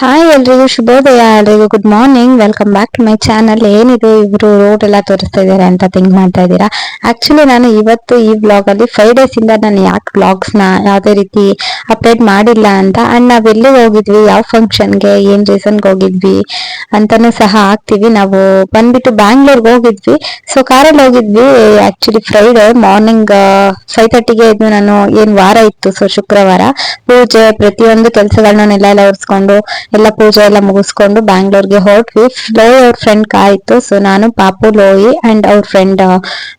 Hi ಎಲ್ರಿಗೂ, ಶುಭೋದಯ. ಎಲ್ರಿಗೂ good morning welcome back to my channel ಏನಿದೆ, ಇವರು ರೋಡ್ ಎಲ್ಲ ತೋರಿಸ್ತಾ ಇದ್ದಾರೆ ಅಂತ ಥಿಂಕ್ ಮಾಡ್ತಾ ಇದ್ದೀರಾ? ಆಕ್ಚುಲಿ ನಾನು ಇವತ್ತು ಈ ಬ್ಲಾಗ್ ಅಲ್ಲಿ ಫೈವ್ ಡೇಸ್ ಇಂದ ನಾನು ಯಾಕೆ ಬ್ಲಾಗ್ಸ್ನ ಯಾವುದೇ ರೀತಿ ಅಪ್ಡೇಟ್ ಮಾಡಿಲ್ಲ ಅಂತ ಅಂಡ್ ನಾವ್ ಎಲ್ಲಿಗೆ ಹೋಗಿದ್ವಿ, ಯಾವ ಫಂಕ್ಷನ್ಗೆ ಏನ್ ರೀಸನ್ಗೆ ಹೋಗಿದ್ವಿ ಅಂತಾನು ಸಹ ಹಾಕ್ತಿವಿ. ನಾವು ಬಂದ್ಬಿಟ್ಟು ಬ್ಯಾಂಗ್ಳೂರ್ಗೆ ಹೋಗಿದ್ವಿ. ಸೊ ಕಾರಲ್ಲಿ ಹೋಗಿದ್ವಿ. ಆಕ್ಚುಲಿ ಫ್ರೈಡೇ ಮಾರ್ನಿಂಗ್ ಫೈವ್ ತರ್ಟಿಗೆ ಇದ್ದು ನಾನು ಏನ್ ವಾರ ಇತ್ತು ಸೊ ಶುಕ್ರವಾರ, ಪೂಜೆ, ಪ್ರತಿಯೊಂದು ಕೆಲಸಗಳನ್ನ ನೆಲ ಎಲ್ಲ ಒರೆಸ್ಕೊಂಡು ಎಲ್ಲ ಪೂಜೆ ಎಲ್ಲ ಮುಗಿಸ್ಕೊಂಡು ಬ್ಯಾಂಗ್ಳೂರ್ಗೆ ಹೊರಟ್ವಿ ಲೋಯಿ ಅವ್ರ ಫ್ರೆಂಡ್ ಕಾಯ್ತು ಸೊ ನಾನು, ಪಾಪು, ಲೋಯಿ ಅಂಡ್ ಅವ್ರ ಫ್ರೆಂಡ್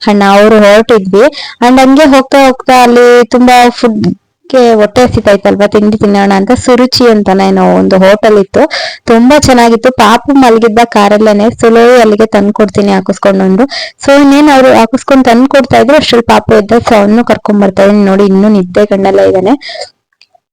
ಅಣ್ಣ ಅವರು ಹೊರಟಿದ್ವಿ. ಅಂಡ್ ಹಂಗೆ ಹೋಗ್ತಾ ಹೋಗ್ತಾ ಅಲ್ಲಿ ತುಂಬಾ ಫುಡ್ ಹೊಟ್ಟೆ ಹಸಿತಾಯ್ತಲ್ವಾ ತಿಂಡಿ ತಿನ್ನೋಣ ಅಂತ ಸುರುಚಿ ಅಂತಾನೆ ಏನೋ ಒಂದು ಹೋಟೆಲ್ ಇತ್ತು. ತುಂಬಾ ಚೆನ್ನಾಗಿತ್ತು. ಪಾಪು ಮಲಗಿದ್ದ ಕಾರಲ್ಲೇನೆ ಸುಲೋ ಅಲ್ಲಿಗೆ ತಂದು ಕೊಡ್ತೀನಿ ಹಾಕಿಸ್ಕೊಂಡು ಸೊ ಇನ್ನೇನ್ ಅವ್ರು ಹಾಕಿಸ್ಕೊಂಡು ತಂದು ಕೊಡ್ತಾ ಇದ್ರು, ಅಷ್ಟ್ರಲ್ಲಿ ಪಾಪು ಇದ್ದ ಸೊ ಅವನು ಕರ್ಕೊಂಡ್ ಬರ್ತಾ ಇದೀನಿ ನೋಡಿ, ಇನ್ನೂ ನಿದ್ದೆ ಗಂಡಲ್ಲ ಇದ್ದಾನೆ.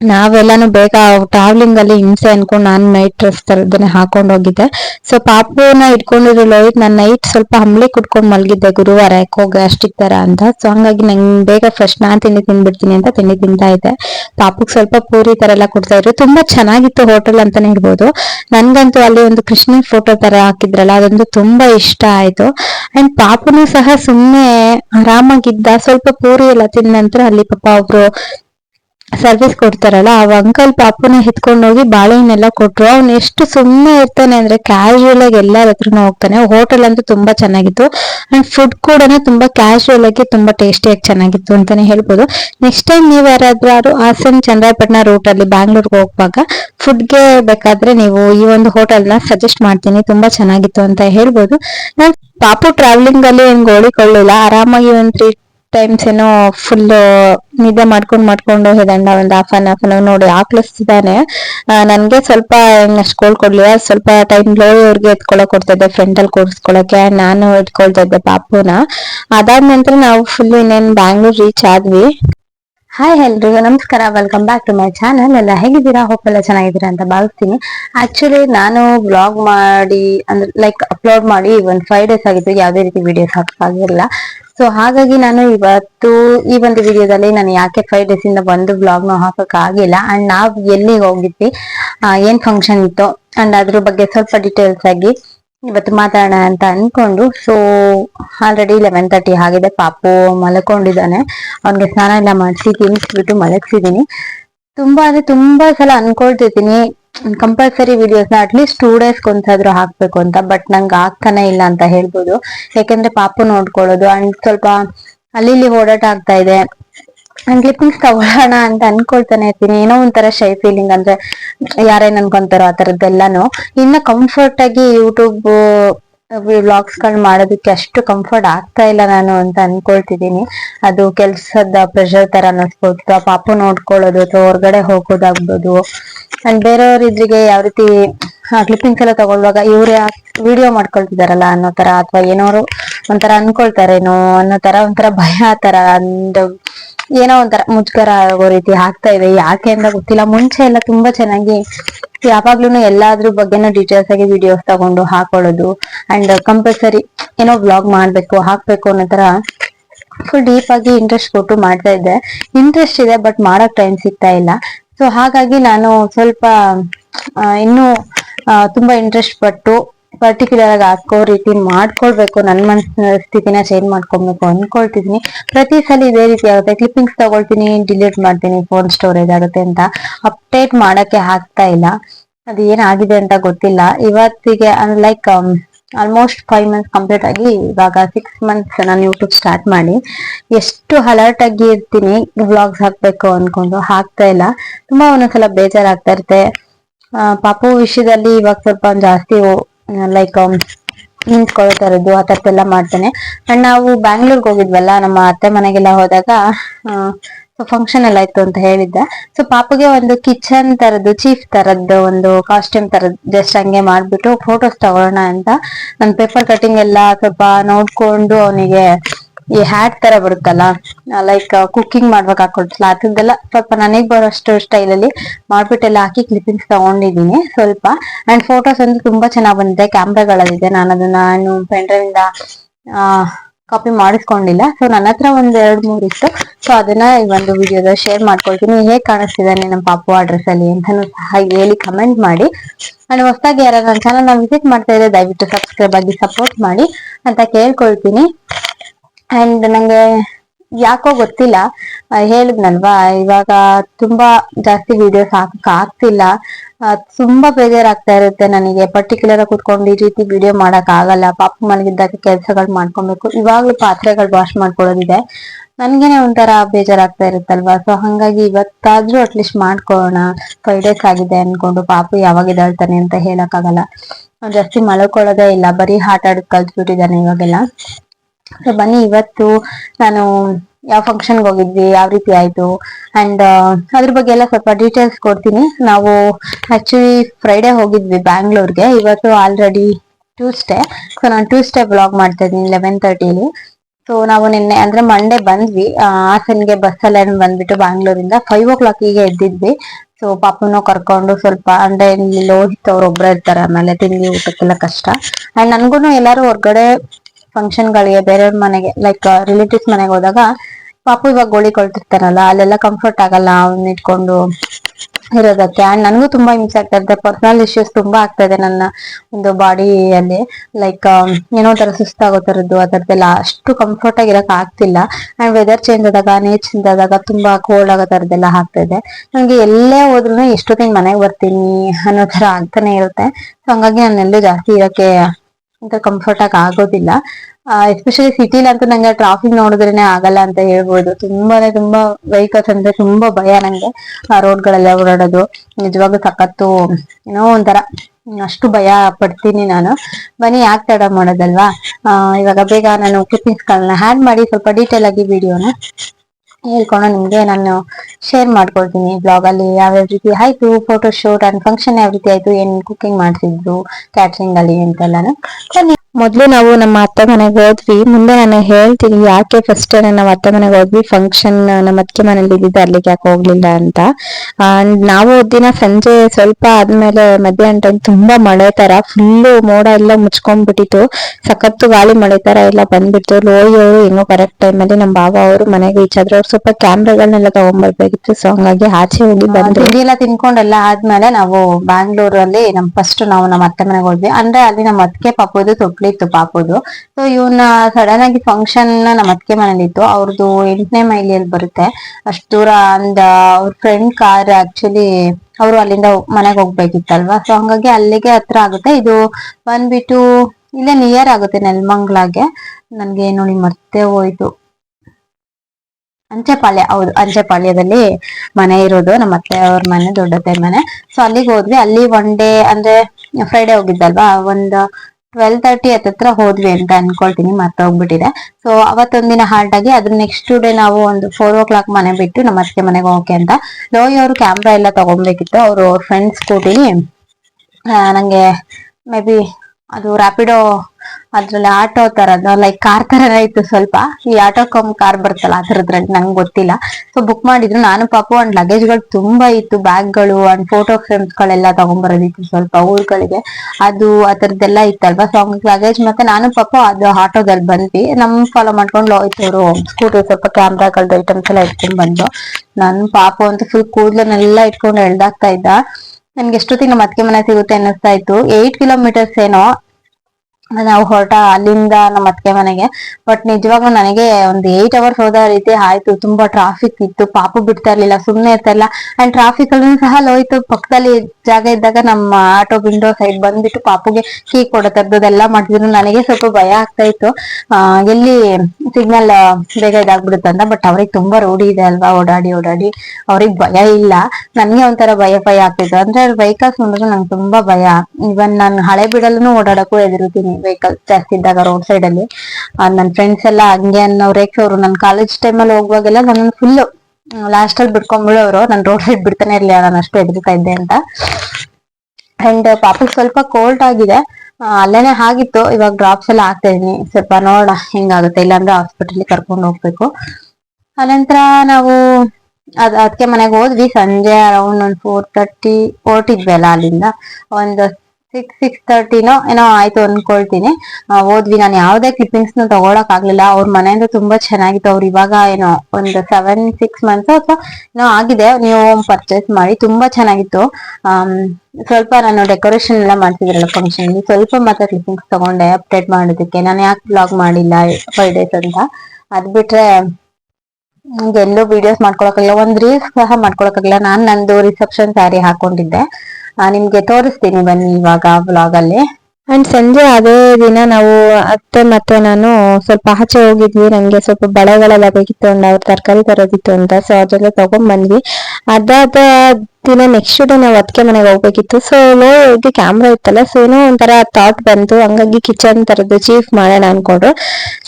ನಾವೆಲ್ಲಾನು ಬೇಗ ಟ್ರಾವೆಲಿಂಗ್ ಅಲ್ಲಿ ಹಿಂಸೆ ಅನ್ಕೊಂಡು ನಾನು ನೈಟ್ ಡ್ರೆಸ್ ತರದನ್ನೇ ಹಾಕೊಂಡ್ ಹೋಗಿದ್ದೆ. ಸೊ ಪಾಪುನ ಇಟ್ಕೊಂಡಿರೋ ಲೋಹಿತ್ ನಾನು ನೈಟ್ ಸ್ವಲ್ಪ ಹಮ್ಲಿ ಕುಟ್ಕೊಂಡ್ ಮಲಗಿದ್ದೆ. ಗುರುವಾರ ಯಾಕೋ ಗ್ಯಾಸ್ಟ್ರಿಕ್ ತರ ಅಂತ. ಸೊ ಹಂಗಾಗಿ ನಂಗೆ ಬೇಗ ಫ್ರೆಶ್ ನಾನ್ ತಿಂಡಿ ತಿನ್ಬಿಡ್ತೀನಿ ಅಂತ ತಿಂಡಿ ತಿಂತಾ ಇದ್ದೆ. ಪಾಪುಗ್ ಸ್ವಲ್ಪ ಪೂರಿ ತರ ಎಲ್ಲ ಕೊಡ್ತಾ ಇದ್ರು. ತುಂಬಾ ಚೆನ್ನಾಗಿತ್ತು ಹೋಟೆಲ್ ಅಂತಾನೆ ಹೇಳ್ಬೋದು. ನನ್ಗಂತೂ ಅಲ್ಲಿ ಒಂದು ಕೃಷ್ಣ ಫೋಟೋ ತರ ಹಾಕಿದ್ರಲ್ಲ, ಅದೊಂದು ತುಂಬಾ ಇಷ್ಟ ಆಯ್ತು. ಅಂಡ್ ಪಾಪುನು ಸಹ ಸುಮ್ನೆ ಆರಾಮಾಗಿದ್ದ. ಸ್ವಲ್ಪ ಪೂರಿ ಎಲ್ಲ ತಿಂದ ನಂತರ ಅಲ್ಲಿ ಪಾಪ ಒಬ್ರು ಸರ್ವಿಸ್ ಕೊಡ್ತಾರಲ್ಲ ಅವ ಅಂಕಲ್ ಪಾಪುನ ಹೋಗಿ ಬಾಳೆಹಣ್ಣೆಲ್ಲ ಕೊಟ್ರು. ಅವ್ನು ಎಷ್ಟು ಸುಮ್ಮನೆ ಇರ್ತಾನೆ ಅಂದ್ರೆ ಕ್ಯಾಶುವಲ್ ಆಗಿ ಎಲ್ಲರ ಹತ್ರನೂ ಹೋಗ್ತಾನೆ. ಹೋಟೆಲ್ ಅಂತೂ ತುಂಬಾ ಚೆನ್ನಾಗಿತ್ತು. ಅಂಡ್ ಫುಡ್ ಕೂಡ ತುಂಬಾ ಕ್ಯಾಶುವಲ್ ಆಗಿ ತುಂಬಾ ಟೇಸ್ಟಿಯಾಗಿ ಚೆನ್ನಾಗಿತ್ತು ಅಂತಾನೆ ಹೇಳ್ಬೋದು. ನೆಕ್ಸ್ಟ್ ಟೈಮ್ ನೀವು ಯಾರಾದ್ರೂ ಹಾಸನ್ ಚಂದ್ರಪಟ್ಟಣ ರೂಟ್ ಅಲ್ಲಿ ಬ್ಯಾಂಗ್ಳೂರ್ಗೆ ಹೋಗುವಾಗ ಫುಡ್ಗೆ ಬೇಕಾದ್ರೆ ನೀವು ಈ ಒಂದು ಹೋಟೆಲ್ನ ಸಜೆಸ್ಟ್ ಮಾಡ್ತೀನಿ. ತುಂಬಾ ಚೆನ್ನಾಗಿತ್ತು ಅಂತ ಹೇಳ್ಬೋದು. ನಾನು ಪಾಪು ಟ್ರಾವೆಲಿಂಗ್ ಅಲ್ಲಿ ಏನ್ ಗೋಳಿಕೊಳ್ಳಿಲ್ಲ ಆರಾಮಾಗಿ ಒಂದ್ ತ್ರೀ ಟೈಮ್ಸ್ ಏನೋ ಫುಲ್ ನಿದ್ದೆ ಮಾಡ್ಕೊಂಡು ಮಾಡ್ಕೊಂಡು ಹೆದಂಡ ಒಂದು half an half an hour ನೋಡಿ ಹಾಕ್ಲಿಸ್ತಿದ್ದಾನೆ ನನ್ಗೆ ಸ್ವಲ್ಪ ಅಷ್ಟು ಕೊಡ್ಲಿಲ್ಲ, ಸ್ವಲ್ಪ ಟೈಮ್ ಲೋ ಅವ್ರಿಗೆ ಎತ್ಕೊಳಕ್ ಕೊಡ್ತಿದ್ದೆ ಫ್ರಂಟ್ ಅಲ್ಲಿ ಕೂರಿಸ್ಕೊಳಕ್ಕೆ, ನಾನು ಇಟ್ಕೊಳ್ತಾ ಇದ್ದೆ ಪಾಪುನ. ಅದಾದ ನಂತರ ನಾವು ಫುಲ್ ಇನ್ನೇನ್ ಬ್ಯಾಂಗ್ಳೂರ್ ರೀಚ್ ಆದ್ವಿ. ಹಾಯ್ ಎಲ್ರಿಗೂ, ನಮಸ್ಕಾರ. Welcome back to my channel ಎಲ್ಲ ಹೇಗಿದ್ದೀರಾ? ಹೋಪ್ ಎಲ್ಲ ಚೆನ್ನಾಗಿದ್ದೀರಾ ಅಂತ ಭಾವಿಸ್ತೀನಿ. ಆಕ್ಚುಲಿ ನಾನು ಬ್ಲಾಗ್ ಮಾಡಿ, ಅಂದ್ರೆ ಲೈಕ್ ಅಪ್ಲೋಡ್ ಮಾಡಿ ಒಂದು ಫೈವ್ ಡೇಸ್ ಆಗಿತ್ತು ಯಾವುದೇ ರೀತಿ ವಿಡಿಯೋಸ್ ಹಾಕಕ್ಕಾಗಿಲ್ಲ ಸೊ ಹಾಗಾಗಿ ನಾನು ಇವತ್ತು ಈ ಒಂದು ವಿಡಿಯೋದಲ್ಲಿ ನಾನು ಯಾಕೆ ಫೈವ್ ಡೇಸ್ ಇಂದ ಒಂದು ಬ್ಲಾಗ್ನ ಹಾಕಕ್ ಆಗಿಲ್ಲ. ಅಂಡ್ ನಾವ್ ಎಲ್ಲಿಗೆ ಹೋಗಿದ್ವಿ? ಏನ್ ಫಂಕ್ಷನ್ ಇತ್ತು? ಅಂಡ್ ಅದ್ರ ಬಗ್ಗೆ ಸ್ವಲ್ಪ ಡೀಟೇಲ್ಸ್ ಆಗಿ. ಇವತ್ತು ಮಾತಾಡೋಣ ಅಂತ ಅನ್ಕೊಂಡು ಸೊ ಆಲ್ರೆಡಿ ಲೆವೆನ್ ತರ್ಟಿ ಆಗಿದೆ. ಪಾಪು ಮಲ್ಕೊಂಡಿದ್ದಾನೆ. ಅವನಿಗೆ ಸ್ನಾನ ಎಲ್ಲ ಮಾಡಿಸಿ ತಿನ್ಸ್ಬಿಟ್ಟು ಮಲಗಿಸಿದೀನಿ. ತುಂಬಾ ಅಂದ್ರೆ ತುಂಬಾ ಸಲ ಅನ್ಕೊಳ್ತಿದ್ದೀನಿ ಕಂಪಲ್ಸರಿ ವಿಡಿಯೋಸ್ನ ಅಟ್ಲೀಸ್ಟ್ ಟೂ ಡೇಸ್ ಒಂದ್ಸಾದ್ರು ಹಾಕ್ಬೇಕು ಅಂತ ಬಟ್ ನಂಗೆ ಆಗ್ತಾನೆ ಇಲ್ಲ ಅಂತ ಹೇಳ್ಬೋದು. ಯಾಕಂದ್ರೆ ಪಾಪು ನೋಡ್ಕೊಳ್ಳೋದು ಅಂಡ್ ಸ್ವಲ್ಪ ಅಲ್ಲಿ ಓಡಾಟ ಆಗ್ತಾ ಇದೆ. ನಾನ್ ಕ್ಲಿಪ್ಪಿಂಗ್ಸ್ ತಗೊಳ್ಳೋಣ ಅಂತ ಅನ್ಕೊಳ್ತಾನೆ ಇರ್ತೀನಿ. ಏನೋ ಒಂಥರ ಶೈ ಫೀಲಿಂಗ್ ಅಂದ್ರೆ ಯಾರೇನ್ ಅನ್ಕೊಂತಾರೋ ಆ ತರದ್ದೆಲ್ಲಾನು. ಇನ್ನ ಕಂಫರ್ಟ್ ಆಗಿ ಯೂಟ್ಯೂಬ್ ವ್ಲಾಗ್ಸ್ಗಳು ಮಾಡೋದಕ್ಕೆ ಅಷ್ಟು ಕಂಫರ್ಟ್ ಆಗ್ತಾ ಇಲ್ಲ ನಾನು ಅಂತ ಅನ್ಕೊಳ್ತಿದೀನಿ ಅದು ಕೆಲ್ಸದ ಪ್ರೆಷರ್ ತರ ಅನ್ನಿಸ್ಬೋದು ಪಾಪು ನೋಡ್ಕೊಳ್ಳೋದು, ಅಥವಾ ಹೊರಗಡೆ ಹೋಗೋದಾಗ್ಬೋದು. ಅಂಡ್ ಬೇರೆಯವ್ರ ಇದ್ರಿಗೆ ಯಾವ ರೀತಿ ಕ್ಲಿಪ್ಪಿಂಗ್ಸ್ ಎಲ್ಲ ತಗೊಳ್ಳುವಾಗ ಇವ್ರೆ ವಿಡಿಯೋ ಮಾಡ್ಕೊಳ್ತಿದಾರಲ್ಲ ಅನ್ನೋ ತರ ಅಥವಾ ಏನೋರು ಒಂಥರ ಅನ್ಕೊಳ್ತಾರೇನೋ ಅನ್ನೋ ತರ ಒಂಥರ ಭಯ ತರ ಅಂಡ್ ಏನೋ ಒಂಥರ ಮುಜುಗರ ಆಗೋ ರೀತಿ ಆಗ್ತಾ ಇದೆ. ಯಾಕೆ ಅಂತ ಗೊತ್ತಿಲ್ಲ. ಮುಂಚೆ ಎಲ್ಲ ತುಂಬಾ ಚೆನ್ನಾಗಿ ಯಾವಾಗ್ಲೂ ಎಲ್ಲಾದ್ರ ಬಗ್ಗೆನೂ ಡೀಟೇಲ್ಸ್ ಆಗಿ ವಿಡಿಯೋಸ್ ತಗೊಂಡು ಹಾಕೊಳ್ಳೋದು ಅಂಡ್ ಕಂಪಲ್ಸರಿ ಏನೋ ಬ್ಲಾಗ್ ಮಾಡ್ಬೇಕು, ಹಾಕ್ಬೇಕು ಅನ್ನೋ ತರ ಫುಲ್ ಡೀಪ್ ಆಗಿ ಇಂಟ್ರೆಸ್ಟ್ ಕೊಟ್ಟು ಮಾಡ್ತಾ ಇದ್ದೆ. ಇಂಟ್ರೆಸ್ಟ್ ಇದೆ ಬಟ್ ಮಾಡೋಕ್ ಟೈಮ್ ಸಿಗ್ತಾ ಇಲ್ಲ. ಸೊ ಹಾಗಾಗಿ ನಾನು ಸ್ವಲ್ಪ ಇನ್ನು ತುಂಬಾ ಇಂಟ್ರೆಸ್ಟ್ ಪಟ್ಟು ಪರ್ಟಿಕ್ಯುಲರ್ ಆಗಿ ಹಾಕೋ ರೀತಿ ಮಾಡ್ಕೊಳ್ಬೇಕು. ನನ್ನ ಮನಸ್ಸಿನ ಸ್ಥಿತಿನ ಚೇಂಜ್ ಮಾಡ್ಕೊಬೇಕು ಅನ್ಕೊಳ್ತಿದೀನಿ. ಪ್ರತಿ ಸಲ ಇದೇ ರೀತಿ ಆಗುತ್ತೆ. ಕ್ಲಿಪ್ಪಿಂಗ್ಸ್ ತಗೊಳ್ತೀನಿ ಡಿಲೀಟ್ ಮಾಡ್ತೀನಿ ಫೋನ್ ಸ್ಟೋರೇಜ್ ಆಗುತ್ತೆ ಅಂತ ಅಪ್ಡೇಟ್ ಮಾಡಕ್ಕೆ ಆಗ್ತಾ ಇಲ್ಲ. ಅದು ಏನಾಗಿದೆ ಅಂತ ಗೊತ್ತಿಲ್ಲ. ಇವತ್ತಿಗೆ like almost five months complete ಆಗಿ ಇವಾಗ ಸಿಕ್ಸ್ ಮಂತ್ಸ್ ನಾನು ಯೂಟ್ಯೂಬ್ ಸ್ಟಾರ್ಟ್ ಮಾಡಿ. ಎಷ್ಟು ಅಲರ್ಟ್ ಆಗಿ ಇರ್ತೀನಿ ವ್ಲಾಗ್ಸ್ ಹಾಕ್ಬೇಕು ಅನ್ಕೊಂಡು ಹಾಕ್ತಾ ಇಲ್ಲ. ತುಂಬಾ ಒಂದೊಂದ್ಸಲ ಬೇಜಾರಾಗ್ತಾ ಇರುತ್ತೆ. ಪಾಪು ವಿಷಯದಲ್ಲಿ ಇವಾಗ ಸ್ವಲ್ಪ ಜಾಸ್ತಿ ಲೈಕ್ ನಿಂತ್ಕೊಳ್ಳೋ ತರದ್ದು ಆ ತರದ್ದೆಲ್ಲ ಮಾಡ್ತೇನೆ. ಅಂಡ್ ನಾವು ಬ್ಯಾಂಗ್ಳೂರ್ಗೆ ಹೋಗಿದ್ವಲ್ಲ, ನಮ್ಮ ಅತ್ತೆ ಮನೆಗೆಲ್ಲ ಹೋದಾಗ ಫಂಕ್ಷನ್ ಎಲ್ಲ ಇತ್ತು ಅಂತ ಹೇಳಿದ್ದೆ. ಸೊ ಪಾಪಗೆ ಒಂದು ಕಿಚನ್ ತರದ್ದು ಚೀಫ್ ತರದ್ದು, ಒಂದು ಕಾಸ್ಟ್ಯೂಮ್ ತರದ್ ಜಸ್ಟ್ ಹಂಗೆ ಮಾಡ್ಬಿಟ್ಟು ಫೋಟೋಸ್ ತಗೊಳ್ಳೋಣ ಅಂತ. ನನ್ ಪೇಪರ್ ಕಟಿಂಗ್ ಎಲ್ಲ ಸ್ವಲ್ಪ ನೋಡ್ಕೊಂಡು ಅವನಿಗೆ ಈ ಹ್ಯಾಟ್ ತರ ಬರುತ್ತಲ್ಲ ಲೈಕ್ ಕುಕ್ಕಿಂಗ್ ಮಾಡ್ಬೇಕು ಹಾಕೊಡ್ತಲ್ಲ ಅದಕ್ಕೆಲ್ಲ ಸ್ವಲ್ಪ ನನಗ್ ಬರೋಷ್ಟು ಸ್ಟೈಲ್ ಅಲ್ಲಿ ಮಾಡ್ಬಿಟ್ಟೆಲ್ಲ ಹಾಕಿ ಕ್ಲಿಪ್ಪಿಂಗ್ಸ್ ತಗೊಂಡಿದೀನಿ ಸ್ವಲ್ಪ. ಅಂಡ್ ಫೋಟೋಸ್ ಅಂದ್ರೆ ತುಂಬಾ ಚೆನ್ನಾಗ್ ಬಂದಿದೆ, ಕ್ಯಾಮ್ರಾಗಳಲ್ಲಿದೆ ನಾನು ಅದನ್ನ ನಾನು ಪೆಂಡ್ರಿಂದ ಕಾಪಿ ಮಾಡಿಸ್ಕೊಂಡಿಲ್ಲ. ಸೊ ನನ್ನ ಹತ್ರ ಒಂದ್ ಎರಡ್ ಮೂರ್ ಇತ್ತು. ಸೊ ಅದನ್ನ ಈ ಒಂದು ವಿಡಿಯೋದ ಶೇರ್ ಮಾಡ್ಕೊಳ್ತೀನಿ. ಹೇಗ್ ಕಾಣಿಸ್ತಿದ್ದಾನೆ ನಮ್ಮ ಪಾಪು ಆ ಡ್ರೆಸ್ ಅಲ್ಲಿ ಅಂತಾನು ಸಹ ಹೇಳಿ ಕಮೆಂಟ್ ಮಾಡಿ. ಅಂಡ್ ಹೊಸದಾಗಿ ಯಾರು ನನ್ನ ಚಾನಲ್ ವಿಸಿಟ್ ಮಾಡ್ತಾ ಇದ್ರೆ ದಯವಿಟ್ಟು ಸಬ್ಸ್ಕ್ರೈಬ್ ಆಗಿ ಸಪೋರ್ಟ್ ಮಾಡಿ ಅಂತ ಕೇಳ್ಕೊಳ್ತೀನಿ. ಅಂಡ್ ನಂಗೆ ಯಾಕೋ ಗೊತ್ತಿಲ್ಲ. ಹೇಳಿದ್ನಲ್ವಾ, ಇವಾಗ ತುಂಬಾ ಜಾಸ್ತಿ ವಿಡಿಯೋಸ್ ಹಾಕಕ್ ಆಗ್ತಿಲ್ಲ. ತುಂಬಾ ಬೇಜಾರಾಗ್ತಾ ಇರುತ್ತೆ ನನಗೆ. ಪರ್ಟಿಕ್ಯುಲರ್ ಆಗಿ ಕುತ್ಕೊಂಡು ಈ ರೀತಿ ವಿಡಿಯೋ ಮಾಡಕ್ ಆಗಲ್ಲ. ಪಾಪ ಮಲಗಿದ್ದಾಗ ಕೆಲಸಗಳು ಮಾಡ್ಕೊಬೇಕು. ಇವಾಗ್ಲೂ ಪಾತ್ರೆಗಳು ವಾಶ್ ಮಾಡ್ಕೊಳ್ಳೋದಿದೆ. ನನ್ಗೇನೆ ಒಂಥರ ಬೇಜಾರಾಗ್ತಾ ಇರುತ್ತಲ್ವಾ? ಸೊ ಹಂಗಾಗಿ ಇವತ್ತಾದ್ರೂ ಅಟ್ಲೀಸ್ಟ್ ಮಾಡ್ಕೊಳ್ಳೋಣ. ಫೈವ್ ಡೇಸ್ ಆಗಿದೆ ಅನ್ಕೊಂಡು ಪಾಪು ಯಾವಾಗ ಇದಾಳ್ತಾನೆ ಅಂತ ಹೇಳಕ್ ಆಗಲ್ಲ. ಜಾಸ್ತಿ ಮಲಕೊಳ್ಳೋದೇ ಇಲ್ಲ. ಬರೀ ಆಟ ಆಡೋದ್ ಕಲ್ತ್ಬಿಟ್ಟಿದ್ದಾನೆ ಇವಾಗೆಲ್ಲ. ಸೊ ಬನ್ನಿ, ಇವತ್ತು ನಾನು ಯಾವ ಫಂಕ್ಷನ್ಗೆ ಹೋಗಿದ್ವಿ, ಯಾವ ರೀತಿ ಆಯ್ತು ಅಂಡ್ ಅದ್ರ ಬಗ್ಗೆ ಎಲ್ಲ ಸ್ವಲ್ಪ ಡೀಟೇಲ್ಸ್ ಕೊಡ್ತೀನಿ. ನಾವು ಆಕ್ಚುಲಿ ಫ್ರೈಡೆ ಹೋಗಿದ್ವಿ ಬ್ಯಾಂಗ್ಳೂರ್ಗೆ ಇವತ್ತು ಆಲ್ರೆಡಿ ಟ್ಯೂಸ್ಡೇ ಸೊ ನಾನು ಟ್ಯೂಸ್ಡೇ ಬ್ಲಾಗ್ ಮಾಡ್ತಾ ಇದ್ದೀನಿ ಲೆವೆನ್ ತರ್ಟಿಲಿ ಸೊ ನಾವು ನಿನ್ನೆ, ಅಂದ್ರೆ ಮಂಡೇ ಬಂದ್ವಿ. ಹಾಸನ್ಗೆ ಬಸ್ಸಲ್ಲೇ ಬಂದ್ಬಿಟ್ಟು ಬ್ಯಾಂಗ್ಳೂರಿಂದ ಫೈವ್ ಓ ಕ್ಲಾಕಿಗೆ ಎದ್ದಿದ್ವಿ. ಸೊ ಪಾಪನ ಕರ್ಕೊಂಡು ಸ್ವಲ್ಪ ಅಂದ್ರೆ ಇಲ್ಲಿ ಲೋಹಿತ್ ಅವ್ರು ಒಬ್ರೇ ಇರ್ತಾರೆ, ಆಮೇಲೆ ತಿಂಡಿ ಊಟಕ್ಕೆಲ್ಲ ಕಷ್ಟ. ಅಂಡ್ ನನ್ಗೂನು ಎಲ್ಲಾರು ಹೊರ್ಗಡೆ ಫಂಕ್ಷನ್ ಗಳಿಗೆ ಬೇರೆಯವ್ರ ಮನೆಗೆ ಲೈಕ್ ರಿಲೇಟಿವ್ಸ್ ಮನೆಗೆ ಹೋದಾಗ ಪಾಪು ಇವಾಗ ಗೋಳಿ ಕೊಳ್ತಿರ್ತಾರಲ್ಲ ಅಲ್ಲೆಲ್ಲ ಕಂಫರ್ಟ್ ಆಗಲ್ಲ ಅವ್ನ ಇಟ್ಕೊಂಡು ಇರೋದಕ್ಕೆ. ಅಂಡ್ ನನಗೂ ತುಂಬಾ ಹಿಂಸೆ ಆಗ್ತಾ ಇದೆ ಪರ್ಸನಲ್ ಇಶ್ಯೂಸ್ ತುಂಬಾ ಆಗ್ತಾ ಇದೆ ನನ್ನ ಒಂದು ಬಾಡಿಯಲ್ಲಿ ಲೈಕ್ ಏನೋ ತರ ಸುಸ್ತಾಗೋ ತರದ್ದು ಅದರದ್ದೆಲ್ಲ ಅಷ್ಟು ಕಂಫರ್ಟ್ ಆಗಿ ಇರಕ್ ಆಗ್ತಿಲ್ಲ. ಅಂಡ್ ವೆದರ್ ಚೇಂಜ್ ಆದಾಗ ನೇಚ್ ಚೇಂಜ್ ಆದಾಗ ತುಂಬಾ ಕೋಲ್ಡ್ ಆಗೋ ತರದ್ದೆಲ್ಲ ಆಗ್ತಾ ಇದೆ. ನನಗೆ ಎಲ್ಲೇ ಹೋದ್ರು ಎಷ್ಟೊತ್ತಿನ ಮನೆಗೆ ಬರ್ತೀನಿ ಅನ್ನೋ ತರ ಆಗ್ತಾನೆ ಇರುತ್ತೆ. ಸೊ ಹಂಗಾಗಿ ನಾನು ಎಲ್ಲೂ ಜಾಸ್ತಿ ಇರಕ್ಕೆ ಅಂತ ಕಂಫರ್ಟ್ ಆಗಿ ಆಗೋದಿಲ್ಲ. ಎಸ್ಪೆಷಲಿ ಸಿಟಿಲಿ ಅಂತೂ ನಂಗೆ ಟ್ರಾಫಿಕ್ ನೋಡಿದ್ರೇನೆ ಆಗಲ್ಲ ಅಂತ ಹೇಳ್ಬೋದು. ತುಂಬಾನೇ ತುಂಬಾ ವೆಹಿಕಲ್ಸ್ ಅಂದ್ರೆ ತುಂಬಾ ಭಯ ನಂಗೆ ಆ ರೋಡ್ಗಳೆಲ್ಲ ಓಡಾಡೋದು. ನಿಜವಾಗ್ಲೂ ಸಖತ್ತು, ಏನೋ ಒಂಥರ, ಅಷ್ಟು ಭಯ ಪಡ್ತೀನಿ ನಾನು. ಬನ್ನಿ, ಯಾಕೆ ತಡ ಮಾಡೋದಲ್ವಾ? ಇವಾಗ ಬೇಗ ನಾನು ಕ್ಲಿಪ್ಪಿಂಗ್ಸ್ಗಳನ್ನ ಹ್ಯಾಡ್ ಮಾಡಿ ಸ್ವಲ್ಪ ಡೀಟೇಲ್ ಆಗಿ ವಿಡಿಯೋನ ಹೇಳ್ಕೊಂಡು ನಿಮ್ಗೆ ನಾನು ಶೇರ್ ಮಾಡ್ಕೊಳ್ತೀನಿ ಬ್ಲಾಗ್ ಅಲ್ಲಿ. ಯಾವ್ಯಾವ ರೀತಿ ಆಯ್ತು ಫೋಟೋ ಶೂಟ್ ಅಂಡ್ ಫಂಕ್ಷನ್ ಯಾವ ರೀತಿ ಆಯ್ತು, ಏನ್ ಕುಕಿಂಗ್ ಮಾಡ್ತಿದ್ರು ಕ್ಯಾಟ್ರಿಂಗ್ ಅಲ್ಲಿ ಅಂತೆಲ್ಲಾನು. ಬನ್ನಿ. ಮೊದ್ಲು ನಾವು ನಮ್ಮ ಅತ್ತೆ ಮನೆಗೆ ಹೋದ್ವಿ. ಮುಂದೆ ನಾನು ಹೇಳ್ತೀನಿ ಯಾಕೆ ಫಸ್ಟ್ ನಮ್ಮ ಅತ್ತೆ ಮನೆಗೆ ಹೋದ್ವಿ. ಫಂಕ್ಷನ್ ನಮ್ಮ ಅತ್ತೆ ಮನೇಲಿ ಇದ್ದಿದ್ದು ಅಲ್ಲಿಗೆ ಯಾಕೆ ಹೋಗ್ಲಿಲ್ಲ ಅಂತ. ಆ ನಾವು ದಿನ ಸಂಜೆ ಸ್ವಲ್ಪ ಆದ್ಮೇಲೆ ಮಧ್ಯಾಹ್ನ ಟೈಮ್ ತುಂಬಾ ಮಳೆ ತರ ಫುಲ್ಲು ಮೋಡ ಎಲ್ಲ ಮುಚ್ಕೊಂಡ್ಬಿಟ್ಟಿತ್ತು. ಸಖತ್ತು ಗಾಳಿ ಮಳೆ ತರ ಎಲ್ಲ ಬಂದ್ಬಿಟ್ಟು ಲೋಯಿ ಅವರು ಕರೆಕ್ಟ್ ಟೈಮಲ್ಲಿ ನಮ್ಮ ಬಾಬಾ ಅವರು ಮನೆಗೆ ರೀಚ್ ಆದ್ರು. ಅವ್ರು ಸ್ವಲ್ಪ ಕ್ಯಾಮ್ರಾಗಳನ್ನೆಲ್ಲ ತಗೊಂಡ್ಬರ್ಬೇಕಿತ್ತು ಸೊ ಹಂಗಾಗಿ ಆಚೆ ಹೋಗಿ ಬಂದ್ರು. ಎಲ್ಲ ತಿನ್ಕೊಂಡೆಲ್ಲ ಆದ್ಮೇಲೆ ನಾವು ಬ್ಯಾಂಗ್ಳೂರಲ್ಲಿ ನಮ್ ಫಸ್ಟ್ ನಾವು ನಮ್ಮ ಅತ್ತೆ ಮನೆಗೆ ಹೋದ್ವಿ. ಅಂದ್ರೆ ಅಲ್ಲಿ ನಮ್ಮ ಅತ್ತಿಗೆ ಪಾಪುದು ತೊಟ್ಲಿತ್ತು ಪಾಪುದು. ಸೊ ಇವನ್ನ ಸಡನ್ ಆಗಿ ಫಂಕ್ಷನ್ ನಮ್ಮ ಅತ್ತಿಗೆ ಮನೇಲಿತ್ತು ಅವ್ರದ್ದು ಎಂಟನೇ ಮೈಲಿಯಲ್ಲಿ ಬರುತ್ತೆ. ಅಷ್ಟು ದೂರ ಅಂದ ಅವ್ರ ಫ್ರೆಂಡ್ ಕಾರ್ ಆಕ್ಚುಲಿ ಅವರು ಅಲ್ಲಿಂದ ಮನೆಗೆ ಹೋಗ್ಬೇಕಿತ್ತಲ್ವಾ? ಸೊ ಹಂಗಾಗಿ ಅಲ್ಲಿಗೆ ಹತ್ರ ಆಗುತ್ತೆ. ಇದು ಬಂದ್ಬಿಟ್ಟು ಇಲ್ಲೇ ನಿಯರ್ ಆಗುತ್ತೆ ನೆಲ್ಮಂಗ್ಲಾಗೆ. ನನ್ಗೆ ನೋಡಿ ಮತ್ತೆ ಹೋಯ್ತು. ಅಂಚೆಪಾಳ್ಯ, ಹೌದು, ಅಂಚೆಪಾಳ್ಯದಲ್ಲಿ ಮನೆ ಇರೋದು. ನಮ್ಮ ಅತ್ತೆ ಅವ್ರ ಮನೆ, ದೊಡ್ಡತ್ತೆ ಮನೆ. ಸೊ ಅಲ್ಲಿಗೆ ಹೋದ್ವಿ. ಅಲ್ಲಿ ಒನ್ ಡೇ ಅಂದ್ರೆ ಫ್ರೈಡೆ ಹೋಗಿದ್ದಲ್ವಾ? ಒಂದ್ ಟ್ವೆಲ್ ತರ್ಟಿ ಹತ್ತತ್ರ ಹೋದ್ವಿ ಅಂತ ಅನ್ಕೊಳ್ತೀನಿ ಮತ್ತೆ ಹೋಗ್ಬಿಟ್ಟಿದೆ. ಸೊ ಅವತ್ತೊಂದಿನ ಹಾಲ್ಟ್ ಆಗಿ ಅದ್ರ ನೆಕ್ಸ್ಟ್ ಡೇ ನಾವು ಒಂದು ಫೋರ್ ಓ ಕ್ಲಾಕ್ ಮನೆ ಬಿಟ್ಟು ನಮ್ಮ ಅತ್ತಿಗೆ ಮನೆಗೆ ಹೋಗಕ್ಕೆ ಅಂತ ಲೋಯಿ ಅವರು ಕ್ಯಾಮ್ರಾ ಎಲ್ಲ ತಗೊಬೇಕಿತ್ತು, ಅವರು ಅವ್ರ ಫ್ರೆಂಡ್ಸ್ ಸ್ಕೂಟಿಲಿ ನಂಗೆ ಮೇ ಬಿ ಅದು ರ್ಯಾಪಿಡೋ ಅದ್ರಲ್ಲಿ ಆಟೋ ತರದ್ದು ಲೈಕ್ ಕಾರ್ ತರನೇ ಇತ್ತು ಸ್ವಲ್ಪ. ಈ ಆಟೋ ಕಮ್ ಕಾರ್ ಬರ್ತಲ್ಲ ಆ ತರದ್ರಲ್ಲಿ ನಂಗೆ ಗೊತ್ತಿಲ್ಲ. ಸೊ ಬುಕ್ ಮಾಡಿದ್ರು. ನಾನು ಪಾಪು ಅಂಡ್ ಲಗೇಜ್ಗಳು ತುಂಬಾ ಇತ್ತು. ಬ್ಯಾಗ್ಗಳು ಅಂಡ್ ಫೋಟೋ ಫ್ರೇಮ್ಸ್ ಗಳೆಲ್ಲ ತಗೊಂಡ್ಬರೋದಿತ್ತು ಸ್ವಲ್ಪ ಊರುಗಳಿಗೆ. ಅದು ಆ ಇತ್ತಲ್ವಾ? ಸೊ ಲಗೇಜ್ ಮತ್ತೆ ನಾನು ಪಾಪ ಅದು ಆಟೋದಲ್ಲಿ ಬಂದ್ವಿ. ನಮ್ ಫಾಲೋ ಮಾಡ್ಕೊಂಡು ಹೋಯ್ತು ಅವರು ಸ್ಕೂಟಿ ಸ್ವಲ್ಪ ಕ್ಯಾಮ್ರಾಗಳ್ದು ಐಟಮ್ಸ್ ಎಲ್ಲ ಇಟ್ಕೊಂಡ್ ಬಂದು ನನ್ ಪಾಪ ಅಂತ ಫುಲ್ ಕೂದ್ಲನ್ನೆಲ್ಲ ಇಟ್ಕೊಂಡು ಎಳ್ದಾಗ್ತಾ ಇದ್ದ. ನನ್ಗೆ ಎಷ್ಟೊತ್ತಿಗೆ ನಮ್ಮ ಅತ್ತಿಗೆ ಮನೆ ಸಿಗುತ್ತೆ ಅನ್ನಿಸ್ತಾ ಇತ್ತು. ಏಟ್ ಕಿಲೋಮೀಟರ್ಸ್ ಏನೋ. ನಾವು ಹೊರಟ ಅಲ್ಲಿಂದ ನಮ್ಮ ಅತ್ತಿಗೆ ಮನೆಗೆ. ಬಟ್ ನಿಜವಾಗ್ಲೂ ನನಗೆ ಒಂದು ಏಟ್ ಅವರ್ಸ್ ಹೋದ ರೀತಿ ಆಯ್ತು. ತುಂಬಾ ಟ್ರಾಫಿಕ್ ಇತ್ತು. ಪಾಪು ಬಿಡ್ತಾ ಇರ್ಲಿಲ್ಲ. ಸುಮ್ನೆ ಇರ್ತಲ್ಲ ಅಂಡ್ ಟ್ರಾಫಿಕ್ ಅಲ್ಲೂ ಸಹ ಲೋಯ್ತು ಪಕ್ಕದಲ್ಲಿ ಜಾಗ ಇದ್ದಾಗ ನಮ್ಮ ಆಟೋ ವಿಂಡೋ ಸೈಡ್ ಬಂದ್ಬಿಟ್ಟು ಪಾಪುಗೆ ಕೀ ಕೊಡೋ ತರದೆಲ್ಲ ಮಾಡಿದ್ರು. ನನಗೆ ಸ್ವಲ್ಪ ಭಯ ಆಗ್ತಾ ಇತ್ತು. ಎಲ್ಲಿ ಸಿಗ್ನಲ್ ಬೇಗ ಇದಾಗ್ಬಿಡುತ್ತೆ ಅಂತ. ಬಟ್ ಅವ್ರಿಗೆ ತುಂಬಾ ರೂಢಿ ಇದೆ ಅಲ್ವಾ? ಓಡಾಡಿ ಓಡಾಡಿ. ಅವ್ರಿಗೆ ಭಯ ಇಲ್ಲ. ನನ್ಗೆ ಒಂಥರ ಭಯ ಭಯ ಆಗ್ತಿತ್ತು. ಅಂದ್ರೆ ವೆಹಿಕಲ್ಸ್ ನೋಡಿದ್ರೆ ನಂಗೆ ತುಂಬಾ ಭಯ. ಇವನ್ ನಾನು ಹಳೆ ಬಿಡಲ್ಲೂ ಓಡಾಡಕ್ಕೂ ಎದುರುತ್ತೀನಿ ವೆಹಿಕಲ್ಸ್ ಜಾಸ್ತಿ ಇದ್ದಾಗ ರೋಡ್ ಸೈಡ್ ಅಲ್ಲಿ. ನನ್ನ ಫ್ರೆಂಡ್ಸ್ ಎಲ್ಲ ಹಂಗೆ ಅನ್ನೋ ಅವ್ರು ನನ್ನ ಕಾಲೇಜ್ ಟೈಮ್ ಅಲ್ಲಿ ಹೋಗುವಾಗೆಲ್ಲ ನನ್ನ ಫುಲ್ ಲಾಸ್ಟ್ ಅಲ್ಲಿ ಬಿಡ್ಕೊಂಡ್ಬಿಡೋರು ನಾನು ರೋಡ್ ಸೈಡ್ ಬಿಡ್ತಾನೆ ಇರ್ಲಿಲ್ಲ, ನಾನು ಅಷ್ಟು ಎದುರ್ತಾ ಇದ್ದೆ ಅಂತ. ಅಂಡ್ ಪಾಪ ಸ್ವಲ್ಪ ಕೋಲ್ಡ್ ಆಗಿದೆ. ಅಲ್ಲೇನೆ ಆಗಿತ್ತು. ಇವಾಗ ಡ್ರಾಪ್ಸ್ ಎಲ್ಲ ಹಾಕ್ತಾ ಇದೀನಿ ಸ್ವಲ್ಪ ನೋಡ ಹೆಂಗಾಗುತ್ತೆ. ಇಲ್ಲಾಂದ್ರೆ ಹಾಸ್ಪಿಟಲ್ ಕರ್ಕೊಂಡು ಹೋಗ್ಬೇಕು. ಅನಂತರ ನಾವು ಅದ್ ಅದಕ್ಕೆ ಮನೆಗೆ ಹೋದ್ವಿ. ಸಂಜೆ ಅರೌಂಡ್ ಒಂದು ಫೋರ್ ತರ್ಟಿ ಹೊರಟಿದ್ವಿ ಅಲ್ಲ ಅಲ್ಲಿಂದ. ಒಂದು ಸಿಕ್ಸ್ ಸಿಕ್ಸ್ ತರ್ಟಿನೋ ಏನೋ ಆಯ್ತು ಅನ್ಕೊಳ್ತೀನಿ. ಹೋದ್ವಿ ನಾನು ಯಾವ್ದೇ ಕ್ಲಿಪ್ಪಿಂಗ್ಸ್ನ ತಗೊಳಕ್ ಆಗ್ಲಿಲ್ಲ. ಅವ್ರ ಮನೆಯಿಂದ ತುಂಬಾ ಚೆನ್ನಾಗಿತ್ತು. ಅವ್ರು ಇವಾಗ ಏನೋ ಒಂದು ಸೆವೆನ್ ಸಿಕ್ಸ್ ಮಂತ್ಸ್ ಅಥವಾ ಏನೋ ಆಗಿದೆ. ನೀವು ಪರ್ಚೇಸ್ ಮಾಡಿ ತುಂಬಾ ಚೆನ್ನಾಗಿತ್ತು. ಸ್ವಲ್ಪ ನಾನು ಡೆಕೋರೇಷನ್ ಎಲ್ಲ ಮಾಡ್ತಿದ್ರಲ್ಲ ಫಂಕ್ಷನ್ ಸ್ವಲ್ಪ ಮಾತ್ರ ಕ್ಲಿಪ್ಪಿಂಗ್ಸ್ ತಗೊಂಡೆ ಅಪ್ಡೇಟ್ ಮಾಡೋದಕ್ಕೆ. ನಾನು ಯಾಕೆ ಬ್ಲಾಗ್ ಮಾಡಿಲ್ಲ ಫೈವ್ ಡೇಸ್ ಅಂತ. ಅದ್ ಬಿಟ್ರೆ ಎಲ್ಲೂ ವಿಡಿಯೋಸ್ ಮಾಡ್ಕೊಳಕಾಗಲ್ಲ ಒಂದ್ ರೀಲ್ಸ್ ಸಹ ಮಾಡ್ಕೊಳಕಾಗಲ್ಲ ನಾನ್ ನಂದು ರಿಸೆಪ್ಷನ್ ಸ್ಯಾರಿ ಹಾಕೊಂಡಿದ್ದೆ. ನಿಮ್ಗೆ ತೋರಿಸ್ತೀನಿ ಬನ್ನಿ ಇವಾಗ ವ್ಲಾಗ್ ಅಲ್ಲಿ. ಅಂಡ್ ಸಂಜೆ ಅದೇ ದಿನ ನಾವು ಅತ್ತೆ ಮತ್ತೆ ನಾನು ಸ್ವಲ್ಪ ಆಚೆ ಹೋಗಿದ್ವಿ. ನನಗೆ ಸ್ವಲ್ಪ ಬಳೆಗಳೆಲ್ಲ ಬೇಕಿತ್ತು ಅಂಡ್ ಅವ್ರ ತರಕಾರಿ ತರೋದಿತ್ತು ಅಂತ. ಸೊ ಅದೆಲ್ಲ ತಗೊಂಡ್ ಬಂದ್ವಿ ಅದಾದ ದಿನ ನೆಕ್ಸ್ಟ್ ಡೇ ನಾವು ಅದಕ್ಕೆ ಮನೆಗೆ ಹೋಗ್ಬೇಕಿತ್ತು. ಸೊ ಲೋ, ಇದು ಕ್ಯಾಮ್ರಾ ಇತ್ತಲ್ಲ. ಸೊ ಏನೋ ಒಂಥರ ಥಾಟ್ ಬಂತು. ಹಂಗಾಗಿ ಕಿಚನ್ ತರದ್ದು ಚೀಫ್ ಮಾಡೋಣ ಅನ್ಕೊಂಡ್ರು.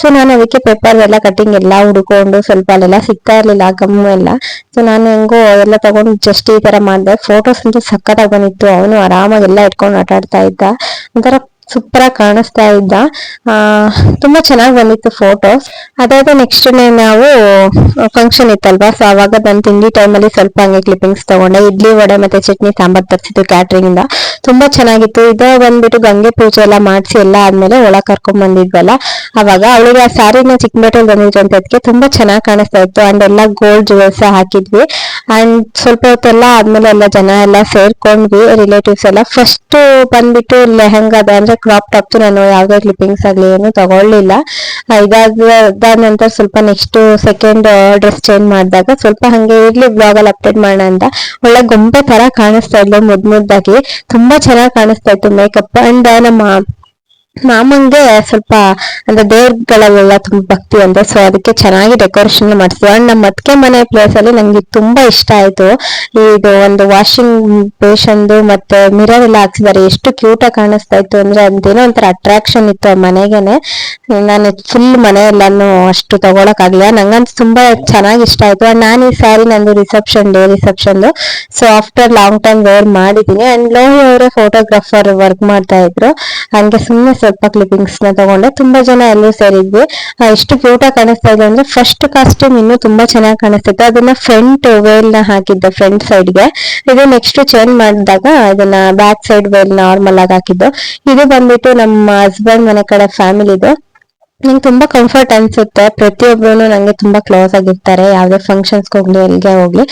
ಸೊ ನಾನು ಅದಕ್ಕೆ ಪೇಪರ್ ಎಲ್ಲ ಕಟಿಂಗ್ ಎಲ್ಲ ಹುಡ್ಕೊಂಡು ಸ್ವಲ್ಪ ಅಲ್ಲೆಲ್ಲ ಸಿಗ್ತಾ ಇರ್ಲಿಲ್ಲ ಗಮ್ಮು ಎಲ್ಲ. ಸೊ ನಾನು ಹೆಂಗೋ ಎಲ್ಲ ತಗೊಂಡು ಜಸ್ಟ್ ಈ ತರ ಮಾಡಿದೆ. ಫೋಟೋಸ್ ಅಂತೂ ಸಕ್ಕತ್ತಾಗಿ ಬಂದಿತ್ತು. ಅವನು ಆರಾಮಾಗಿ ಎಲ್ಲ ಇಟ್ಕೊಂಡು ಆಟ ಆಡ್ತಾ ಇದ್ದ. ಒಂಥರ ಸೂಪರ್ ಆಗಿ ಕಾಣಿಸ್ತಾ ಇದ್ದ. ತುಂಬಾ ಚೆನ್ನಾಗಿ ಬಂದಿತ್ತು ಫೋಟೋಸ್ ಅದಾದ ನೆಕ್ಸ್ಟ್ ಡೇ ನಾವು ಫಂಕ್ಷನ್ ಇತ್ತಲ್ವಾ? ಸೊ ಅವಾಗ ನಾನು ತಿಂಡಿ ಟೈಮಲ್ಲಿ ಸ್ವಲ್ಪ ಹಂಗೆ ಕ್ಲಿಪ್ಪಿಂಗ್ಸ್ ತಗೊಂಡೆ. ಇಡ್ಲಿ ವಡೆ ಮತ್ತೆ ಚಟ್ನಿ ಸಾಂಬಾರ್ ತರಿಸಿದ್ದು ಕ್ಯಾಟ್ರಿಂಗ್ ಇಂದ. ತುಂಬಾ ಚೆನ್ನಾಗಿತ್ತು. ಇದೇ ಬಂದ್ಬಿಟ್ಟು ಗಂಗೆ ಪೂಜೆ ಎಲ್ಲ ಮಾಡಿಸಿ ಎಲ್ಲ ಆದ್ಮೇಲೆ ಒಳ ಕರ್ಕೊಂಡ್ ಬಂದಿದ್ವಲ್ಲ? ಅವಾಗ ಅವಳಿಗೆ ಆ ಸ್ಯಾರಿನ ಚಿಕ್ಕಪೇಟೆಲ್ ಬಂದಿದ್ರು ಅಂತ ಅದಕ್ಕೆ ತುಂಬಾ ಚೆನ್ನಾಗಿ ಕಾಣಿಸ್ತಾ ಇತ್ತು. ಅಂಡ್ ಎಲ್ಲ ಗೋಲ್ಡ್ ಜುವೆಲ್ಸ್ ಹಾಕಿದ್ವಿ. ಅಂಡ್ ಸ್ವಲ್ಪ ಹೊತ್ತೆಲ್ಲ ಆದ್ಮೇಲೆ ಎಲ್ಲ ಜನ ಎಲ್ಲ ಸೇರ್ಕೊಂಡ್ವಿ ರಿಲೇಟಿವ್ಸ್ ಎಲ್ಲ. ಫಸ್ಟ್ ಬಂದ್ಬಿಟ್ಟು ಲೆಹಂಗಾದ ಅಂದ್ರೆ ಕ್ರಾಪ್ ಟಾಪ್ ನಾನು ಯಾವ್ದೇ ಕ್ಲಿಪ್ಪಿಂಗ್ಸ್ ಆಗ್ಲಿ ಏನು ತಗೊಳ್ಳಿಲ್ಲ. ಇದಾದ ನಂತರ ಸ್ವಲ್ಪ ನೆಕ್ಸ್ಟ್ ಸೆಕೆಂಡ್ ಡ್ರೆಸ್ ಚೇಂಜ್ ಮಾಡಿದಾಗ ಸ್ವಲ್ಪ ಹಂಗೆ ಇರ್ಲಿ ಬ್ಲಾಗ್ ಅಲ್ಲಿ ಅಪ್ಡೇಟ್ ಮಾಡೋಣ ಅಂತ ಒಳ್ಳೆ ಗೊಂಬೆ ತರ ಕಾಣಿಸ್ತಾ ಇದ್ಲು ಮುದ್ ಮುದ್ದಾಗಿ. ತುಂಬಾ ಚೆನ್ನಾಗಿ ಕಾಣಿಸ್ತಾ ಇತ್ತು ಮೇಕಪ್ ಅಂಡ್ ನಮ್ಮ ಮಾಮಂಗೆ ಸ್ವಲ್ಪ ಅಂದ್ರೆ ದೇವ್ರಗಳಲ್ಲೆಲ್ಲ ತುಂಬಾ ಭಕ್ತಿ ಅಂತೆ ಸೊ ಅದಕ್ಕೆ ಚೆನ್ನಾಗಿ ಡೆಕೋರೇಷನ್ ಮಾಡಿಸಿದ್ರು ಅಂಡ್ ನಮ್ಮ ಅತ್ತಿಗೆ ಮನೆ ಪ್ಲೇಸ್ ಅಲ್ಲಿ ನಂಗೆ ತುಂಬಾ ಇಷ್ಟ ಆಯ್ತು. ಇದು ಒಂದು ವಾಷಿಂಗ್ ಬೇಷನ್ದು ಮತ್ತೆ ಮಿರರ್ ಎಲ್ಲ ಹಾಕ್ಸಿದ್ದಾರೆ. ಎಷ್ಟು ಕ್ಯೂಟ್ ಆಗಿ ಕಾಣಿಸ್ತಾ ಇತ್ತು ಅಂದ್ರೆ ಅದೇನೋ ಒಂಥರ ಅಟ್ರಾಕ್ಷನ್ ಇತ್ತು ಆ ಮನೆಗೆನೆ. ನಾನು ಫುಲ್ ಮನೆ ಎಲ್ಲಾನು ಅಷ್ಟು ತಗೊಳಕ್ ಆಗ್ಲಿಲ್ಲ ನಂಗಂತೂ ತುಂಬಾ ಚೆನ್ನಾಗಿ ಇಷ್ಟ ಆಯ್ತು. ಅಂಡ್ ನಾನು ಈ ಸ್ಯಾರಿ ನಂದು reception day reception so after long time wear ಮಾಡಿದೀನಿ ಅಂಡ್ ಲೋಹಿ ಅವರೇ ಫೋಟೋಗ್ರಾಫರ್ ವರ್ಕ್ ಮಾಡ್ತಾ ಇದ್ರು. ಹಂಗೆ ಸುಮ್ಮನೆ ಸ್ವಲ್ಪ ಕ್ಲಿಪ್ಪಿಂಗ್ಸ್ನ ತಗೊಂಡೆ. ತುಂಬಾ ಜನ ಎಲ್ಲರೂ ಸೇರಿದ್ವಿ. ಎಷ್ಟು ಆಗಿ ಕಾಣಿಸ್ತಾ ಇದೆ ಅಂದ್ರೆ ಫಸ್ಟ್ ಕಾಸ್ಟ್ಯೂಮ್ ಇನ್ನು ತುಂಬಾ ಚೆನ್ನಾಗಿ ಕಾಣಿಸ್ತಿತ್ತು. ಅದನ್ನ ಫ್ರಂಟ್ ವೇಲ್ನ ಹಾಕಿದ್ದೆ ಫ್ರಂಟ್ ಸೈಡ್ಗೆ. ಇದು ನೆಕ್ಸ್ಟ್ ಚೇಂಜ್ ಮಾಡಿದಾಗ ಅದನ್ನ ಬ್ಯಾಕ್ ಸೈಡ್ ವೇಲ್ ನಾರ್ಮಲ್ ಆಗಿ ಹಾಕಿದ್ದು. ಇದು ಬಂದ್ಬಿಟ್ಟು ನಮ್ಮ ಹಸ್ಬೆಂಡ್ ಮನೆ ಕಡೆ ಫ್ಯಾಮಿಲಿ ಇದು ನಂಗೆ ತುಂಬಾ ಕಂಫರ್ಟ್ ಅನ್ಸುತ್ತೆ. ಪ್ರತಿಯೊಬ್ಬರು ನಂಗೆ ತುಂಬಾ ಕ್ಲೋಸ್ ಆಗಿರ್ತಾರೆ. ಯಾವ್ದೇ ಫಂಕ್ಷನ್ಸ್ ಹೋಗ್ಲಿ ಎಲ್ಲಿಗೆ ಹೋಗ್ಲಿ.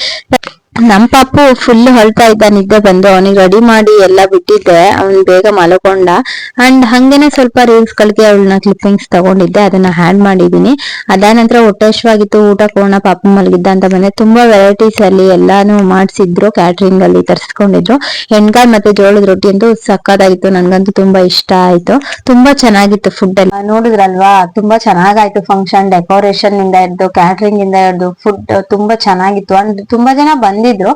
ನಮ್ ಪಾಪು ಫುಲ್ ಹೊಳ್ತಾ ಇದ್ದ ನಿದ್ದೆ ಬಂದು, ಅವನಿಗೆ ರೆಡಿ ಮಾಡಿ ಎಲ್ಲ ಬಿಟ್ಟಿದ್ದೆ. ಅವ್ನ್ ಬೇಗ ಮಲ್ಕೊಂಡ. ಅಂಡ್ ಹಂಗೇನೆ ಸ್ವಲ್ಪ ರೀಲ್ಸ್ ಗಳಿಗೆ ಅವಳನ್ನ ಕ್ಲಿಪ್ಪಿಂಗ್ಸ್ ತಗೊಂಡಿದ್ದೆ. ಅದನ್ನ ಹ್ಯಾಂಡ್ ಮಾಡಿದೀನಿ. ಅದಾದ ನಂತರ ಹೊಟ್ಟೆಶ್ವಾಗಿತ್ತು ಊಟ ಕೋಣ ಪಾಪ ಮಲಗಿದ್ದ ಅಂತ ಬಂದೆ. ತುಂಬಾ ವೆರೈಟೀಸ್ ಅಲ್ಲಿ ಎಲ್ಲಾನು ಮಾಡ್ಸಿದ್ರು ಕ್ಯಾಟ್ರಿಂಗ್ ಅಲ್ಲಿ ತರಿಸ್ಕೊಂಡಿದ್ರು. ಎಣ್ಗಾಯ್ ಮತ್ತೆ ಜೋಳದ ರೊಟ್ಟಿ ಅಂತೂ ಸಕ್ಕದಾಗಿತ್ತು ನನ್ಗಂತೂ ತುಂಬಾ ಇಷ್ಟ ಆಯ್ತು. ತುಂಬಾ ಚೆನ್ನಾಗಿತ್ತು ಫುಡ್ ಎಲ್ಲ. ನೋಡಿದ್ರಲ್ವಾ? ತುಂಬಾ ಚೆನ್ನಾಗಾಯ್ತು ಫಂಕ್ಷನ್ ಡೆಕೋರೇಷನ್ ಇಂದ ಹಿಡ್ದು ಕ್ಯಾಟ್ರಿಂಗ್ ಇಂದ ಹಿಡ್ದು ಫುಡ್ ತುಂಬಾ ಚೆನ್ನಾಗಿತ್ತು. ಅಂಡ್ ತುಂಬಾ ಜನ ಬಂದಿದ್ರು.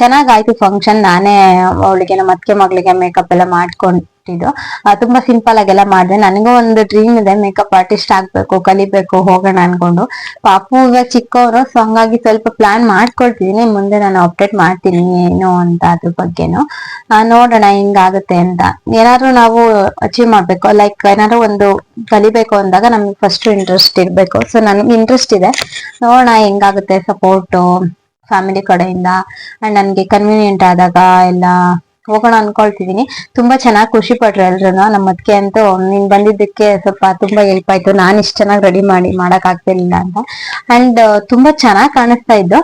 ಚೆನ್ನಾಗಾಯ್ತು ಫಂಕ್ಷನ್ ನಾನೇ ಅವಳಿಗೆ, ನಮ್ಮ ಮಗಳಿಗೆ ಮೇಕಪ್ ಎಲ್ಲ ಮಾಡ್ಕೊಂಡಿದ್ದು ತುಂಬಾ ಸಿಂಪಲ್ ಆಗೆಲ್ಲ ಮಾಡಿದೆ. ನನಗೂ ಒಂದು ಡ್ರೀಮ್ ಇದೆ ಮೇಕಪ್ ಆರ್ಟಿಸ್ಟ್ ಆಗ್ಬೇಕು, ಕಲಿಬೇಕು, ಹೋಗೋಣ ಅನ್ಕೊಂಡು. ಪಾಪು ಈಗ ಚಿಕ್ಕವರು ಸೊ ಹಂಗಾಗಿ ಸ್ವಲ್ಪ ಪ್ಲಾನ್ ಮಾಡ್ಕೊಳ್ತಿದೀನಿ. ಮುಂದೆ ನಾನು ಅಪ್ಡೇಟ್ ಮಾಡ್ತೀನಿ ಏನು ಅಂತ ಅದ್ರ ಬಗ್ಗೆನು. ನೋಡೋಣ ಹಿಂಗಾಗುತ್ತೆ ಅಂತ. ಏನಾದ್ರು ನಾವು ಅಚೀವ್ ಮಾಡ್ಬೇಕು. ಲೈಕ್ ಏನಾದ್ರು ಒಂದು ಕಲಿಬೇಕು ಅಂದಾಗ ನಮ್ಗೆ ಫಸ್ಟ್ ಇಂಟ್ರೆಸ್ಟ್ ಇರ್ಬೇಕು. ಸೊ ನನಗೆ ಇಂಟ್ರೆಸ್ಟ್ ಇದೆ. ನೋಡೋಣ ಹೆಂಗಾಗುತ್ತೆ ಸಪೋರ್ಟ್ ಫ್ಯಾಮಿಲಿ ಕಡೆಯಿಂದ ಅಂಡ್ ನನಗೆ ಕನ್ವೀನಿಯೆಂಟ್ ಆದಾಗ ಎಲ್ಲ ಹೋಗೋಣ ಅನ್ಕೊಳ್ತಿದೀನಿ. ತುಂಬಾ ಚೆನ್ನಾಗಿ ಖುಷಿ ಪಟ್ರು ಎಲ್ರು ನಮ್ಮ ಅದಕ್ಕೆ ಅಂತೂ ನೀನ್ ಬಂದಿದ್ದಕ್ಕೆ ಸ್ವಲ್ಪ ತುಂಬಾ ಹೆಲ್ಪ್ ಆಯ್ತು. ನಾನು ಇಷ್ಟು ಚೆನ್ನಾಗಿ ರೆಡಿ ಮಾಡಿ ಮಾಡಕ್ ಆಗ್ತಿರ್ಲಿಲ್ಲ ಅಂತ. ಅಂಡ್ ತುಂಬಾ ಚೆನ್ನಾಗಿ ಕಾಣಿಸ್ತಾ ಇದ್ದು.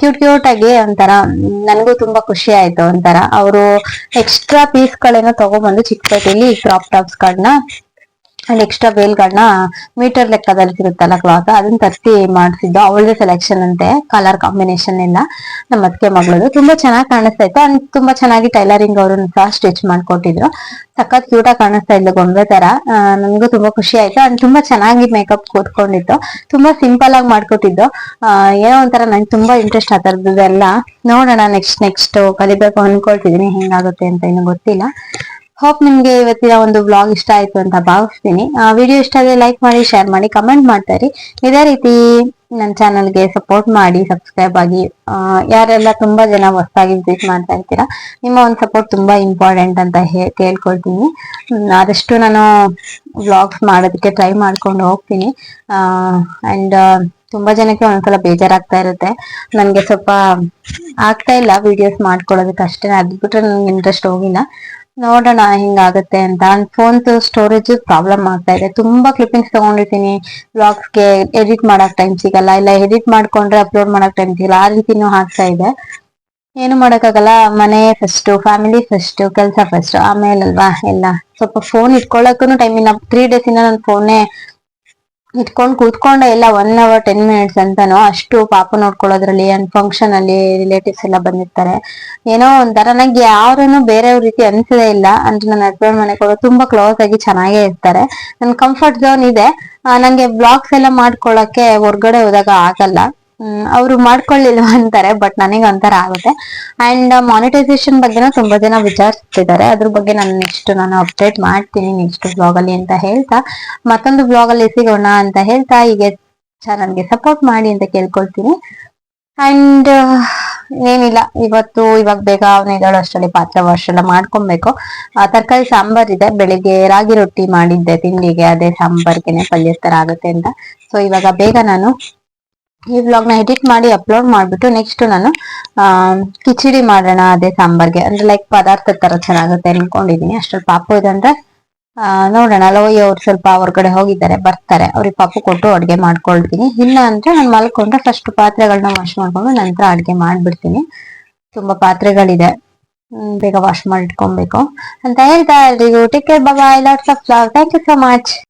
ಕ್ಯೂಟ್ ಕ್ಯೂಟ್ ಆಗಿ ಒಂಥರ, ನನಗೂ ತುಂಬಾ ಖುಷಿ ಆಯ್ತು ಒಂಥರ. ಅವರು ಎಕ್ಸ್ಟ್ರಾ ಪೀಸ್ ಗಳೇನೋ ತಗೊಂಡ್ಬಂದು ಚಿಕ್ಕಪೇಟೆಯಲ್ಲಿ ಕ್ರಾಪ್ ಟಾಪ್ಸ್ ಗಳನ್ನ ಅಂಡ್ ಎಕ್ಸ್ಟ್ರಾ ಬೇಲ್ಗಳನ್ನ ಮೀಟರ್ ಲೆಕ್ಕದಲ್ಲಿ ಸಿಗುತ್ತಲ್ಲ ಕ್ಲಾತ್ ಅದನ್ನ ತರಿಸಿ ಮಾಡಿಸಿದ್ದು. ಅವಳದೇ ಸೆಲೆಕ್ಷನ್ ಅಂತೆ ಕಲರ್ ಕಾಂಬಿನೇಷನ್ ಎಲ್ಲ ನಮ್ಮ ಅತ್ತಿಗೆ ಮಗಳದು ತುಂಬಾ ಚೆನ್ನಾಗಿ ಕಾಣಿಸ್ತಾ ಇತ್ತು. ಅಂಡ್ ತುಂಬಾ ಚೆನ್ನಾಗಿ ಟೈಲರಿಂಗ್ ಅವ್ರನ್ನ ಸಹ ಸ್ಟಿಚ್ ಮಾಡ್ಕೊಟ್ಟಿದ್ರು. ಸಖತ್ ಕ್ಯೂಟ್ ಆಗಿ ಕಾಣಿಸ್ತಾ ಇದ್ಲು ಗೊಂಬೆ ತರ. ನನ್ಗೂ ತುಂಬಾ ಖುಷಿ ಆಯ್ತು. ಅಂಡ್ ತುಂಬಾ ಚೆನ್ನಾಗಿ ಮೇಕಪ್ ಕೂತ್ಕೊಂಡಿತ್ತು ತುಂಬಾ ಸಿಂಪಲ್ ಆಗಿ ಮಾಡ್ಕೊಟ್ಟಿದ್ದು. ಏನೋ ಒಂಥರ ನಂಗೆ ತುಂಬಾ ಇಂಟ್ರೆಸ್ಟ್ ಆ ಥರದ್ದೆಲ್ಲ ನೋಡೋಣ ನೆಕ್ಸ್ಟ್ ನೆಕ್ಸ್ಟ್ ಕಲಿಬೇಕು ಅನ್ಕೊಳ್ತಿದೀನಿ. ಹೆಂಗಾಗುತ್ತೆ ಅಂತ ಇನ್ನು ಗೊತ್ತಿಲ್ಲ. ಹೋಪ್ ನಿಮ್ಗೆ ಇವತ್ತಿನ ಒಂದು ಬ್ಲಾಗ್ ಇಷ್ಟ ಆಯ್ತು ಅಂತ ಭಾವಿಸ್ತೀನಿ. ವಿಡಿಯೋ ಇಷ್ಟ ಆದರೆ ಲೈಕ್ ಮಾಡಿ ಶೇರ್ ಮಾಡಿ ಕಮೆಂಟ್ ಮಾಡ್ತಾರೆ. ಇದೇ ರೀತಿ ನನ್ನ ಚಾನಲ್ಗೆ ಸಪೋರ್ಟ್ ಮಾಡಿ ಸಬ್ಸ್ಕ್ರೈಬ್ ಆಗಿ ಆ, ಯಾರೆಲ್ಲ ತುಂಬಾ ಜನ ಹೊಸದಾಗಿ ವಿಸಿಟ್ ಮಾಡ್ತಾ ಇರ್ತೀರಾ ನಿಮ್ಮ ಒಂದು ಸಪೋರ್ಟ್ ತುಂಬಾ ಇಂಪಾರ್ಟೆಂಟ್ ಅಂತ ಕೇಳ್ಕೊಳ್ತೀನಿ. ಆದಷ್ಟು ನಾನು ವ್ಲಾಗ್ಸ್ ಮಾಡೋದಕ್ಕೆ ಟ್ರೈ ಮಾಡ್ಕೊಂಡು ಹೋಗ್ತೀನಿ. ಅಂಡ್ ತುಂಬಾ ಜನಕ್ಕೆ ಒಂದ್ಸಲ ಬೇಜಾರಾಗ್ತಾ ಇರುತ್ತೆ. ನನ್ಗೆ ಸ್ವಲ್ಪ ಆಗ್ತಾ ಇಲ್ಲ ವಿಡಿಯೋಸ್ ಮಾಡ್ಕೊಳ್ಳೋದಕ್ಕೆ ಅಷ್ಟೇ. ಅದ್ ಬಿಟ್ರೆ ನನ್ಗೆ ಇಂಟ್ರೆಸ್ಟ್ ಹೋಗಿಲ್ಲ. ನೋಡೋಣ ಹಿಂಗಾಗುತ್ತೆ ಅಂತ ಫೋನ್ ಸ್ಟೋರೇಜ್ ಪ್ರಾಬ್ಲಮ್ ಆಗ್ತಾ ಇದೆ. ತುಂಬಾ ಕ್ಲಿಪ್ಪಿಂಗ್ಸ್ ತಗೊಂಡಿರ್ತೀನಿ ಬ್ಲಾಗ್ಸ್ಗೆ ಎಡಿಟ್ ಮಾಡಕ್ ಟೈಮ್ ಸಿಗಲ್ಲ. ಇಲ್ಲ ಎಡಿಟ್ ಮಾಡ್ಕೊಂಡ್ರೆ ಅಪ್ಲೋಡ್ ಮಾಡಕ್ ಟೈಮ್ ಸಿಗಲ್ಲ. ಆ ರೀತಿನೂ ಆಗ್ತಾ ಇದೆ. ಏನು ಮಾಡೋಕ್ಕಾಗಲ್ಲ. ಮನೆ ಫಸ್ಟ್ ಫ್ಯಾಮಿಲಿ ಫಸ್ಟ್ ಕೆಲಸ ಫಸ್ಟ್ ಆಮೇಲೆ ಅಲ್ವಾ ಎಲ್ಲ. ಸ್ವಲ್ಪ ಫೋನ್ ಇಟ್ಕೊಳಕ್ಕೂ ಟೈಮ್ ಇಲ್ಲ. ತ್ರೀ ಡೇಸ್ ಇಂದ ನನ್ನ ಫೋನೇ ಇಟ್ಕೊಂಡು ಕೂತ್ಕೊಂಡೆ ಇಲ್ಲ ಒನ್ ಅವರ್ ಟೆನ್ ಮಿನಿಟ್ಸ್ ಅಂತಾನು ಅಷ್ಟು ಪಾಪ ನೋಡ್ಕೊಳ್ಳೋದ್ರಲ್ಲಿ ಅಂಡ್ ಫಂಕ್ಷನ್ ಅಲ್ಲಿ ರಿಲೇಟಿವ್ಸ್ ಎಲ್ಲ ಬಂದಿರ್ತಾರೆ. ಏನೋ ಒಂಥರ ನಂಗೆ ಯಾರನ್ನು ಬೇರೆಯವ್ರ ರೀತಿ ಅನ್ಸದೇ ಇಲ್ಲ. ಅಂದ್ರೆ ನನ್ನ ಹಸ್ಬೆಂಡ್ ಮನೆ ಕೂಡ ತುಂಬಾ ಕ್ಲೋಸ್ ಆಗಿ ಚೆನ್ನಾಗೇ ಇರ್ತಾರೆ. ನನ್ ಕಂಫರ್ಟ್ ಝೋನ್ ಇದೆ. ನಂಗೆ ಬ್ಲಾಗ್ಸ್ ಎಲ್ಲ ಮಾಡ್ಕೊಳಕ್ಕೆ ಹೊರ್ಗಡೆ ಹೋದಾಗ ಆಗಲ್ಲ. ಅವರು ಮಾಡ್ಕೊಳ್ಳಿಲ್ವ ಅಂತಾರೆ ಬಟ್ ನನಗೆ ಒಂಥರ ಆಗುತ್ತೆ. ಅಂಡ್ ಮಾನಿಟೈಸೇಷನ್ ಬಗ್ಗೆನೂ ತುಂಬಾ ಜನ ವಿಚಾರಿಸ್ತಿದ್ದಾರೆ. ಅದ್ರ ಬಗ್ಗೆ ನಾನು ನೆಕ್ಸ್ಟ್ ನಾನು ಅಪ್ಡೇಟ್ ಮಾಡ್ತೀನಿ ನೆಕ್ಸ್ಟ್ ಬ್ಲಾಗ್ ಅಲ್ಲಿ ಅಂತ ಹೇಳ್ತಾ. ಮತ್ತೊಂದು ಬ್ಲಾಗ್ ಅಲ್ಲಿ ಸಿಗೋಣ ಅಂತ ಹೇಳ್ತಾ. ಹೀಗೆ ಚಾನಲ್ಗೆ ಸಪೋರ್ಟ್ ಮಾಡಿ ಅಂತ ಕೇಳ್ಕೊಳ್ತೀನಿ. ಅಂಡ್ ಏನಿಲ್ಲ, ಇವತ್ತು ಇವಾಗ ಬೇಗ ಅವ್ನ ಇದ್ದಾಳು ಅಷ್ಟರಲ್ಲಿ ಪಾತ್ರ ವಾಶ್ ಎಲ್ಲ ಮಾಡ್ಕೊಬೇಕು. ತರಕಾರಿ ಸಾಂಬಾರ್ ಇದೆ. ಬೆಳಿಗ್ಗೆ ರಾಗಿ ರೊಟ್ಟಿ ಮಾಡಿದ್ದೆ ತಿಂಡಿಗೆ. ಅದೇ ಸಾಂಬಾರ್ಗೆನೆ ಪಲ್ಯ ತರ ಆಗುತ್ತೆ ಅಂತ. ಸೊ ಇವಾಗ ಬೇಗ ನಾನು ಈ ವ್ಲಾಗ್ನ ಎಡಿಟ್ ಮಾಡಿ ಅಪ್ಲೋಡ್ ಮಾಡ್ಬಿಟ್ಟು ನೆಕ್ಸ್ಟ್ ನಾನು ಕಿಚಡಿ ಮಾಡೋಣ ಅದೇ ಸಾಂಬಾರ್ಗೆ. ಅಂದ್ರೆ ಲೈಕ್ ಪದಾರ್ಥ ತರ ಚೆನ್ನಾಗುತ್ತೆ ಅನ್ಕೊಂಡಿದೀನಿ. ಅಷ್ಟ್ರಲ್ಲಿ ಪಾಪು ಇದೆ ಅಂದ್ರೆ, ಆ, ನೋಡೋಣ. ಲೋಯಿ ಅವ್ರು ಸ್ವಲ್ಪ ಹೊರಗಡೆ ಹೋಗಿದ್ದಾರೆ, ಬರ್ತಾರೆ. ಅವ್ರಿಗೆ ಪಾಪು ಕೊಟ್ಟು ಅಡ್ಗೆ ಮಾಡ್ಕೊಳ್ತೀನಿ. ಇಲ್ಲ ಅಂದ್ರೆ ನಾನು ಮಲ್ಕೊಂಡ್ರೆ ಫಸ್ಟ್ ಪಾತ್ರೆಗಳನ್ನ ವಾಶ್ ಮಾಡ್ಕೊಂಡು ನಂತರ ಅಡ್ಗೆ ಮಾಡ್ಬಿಡ್ತೀನಿ. ತುಂಬಾ ಪಾತ್ರೆಗಳಿದೆ. ಬೇಗ ವಾಶ್ ಮಾಡಿಟ್ಕೊಬೇಕು ಅಂತ ಹೇಳ್ತಾ ಎಲ್ರಿಗೂ take care bye lots of love thank you so much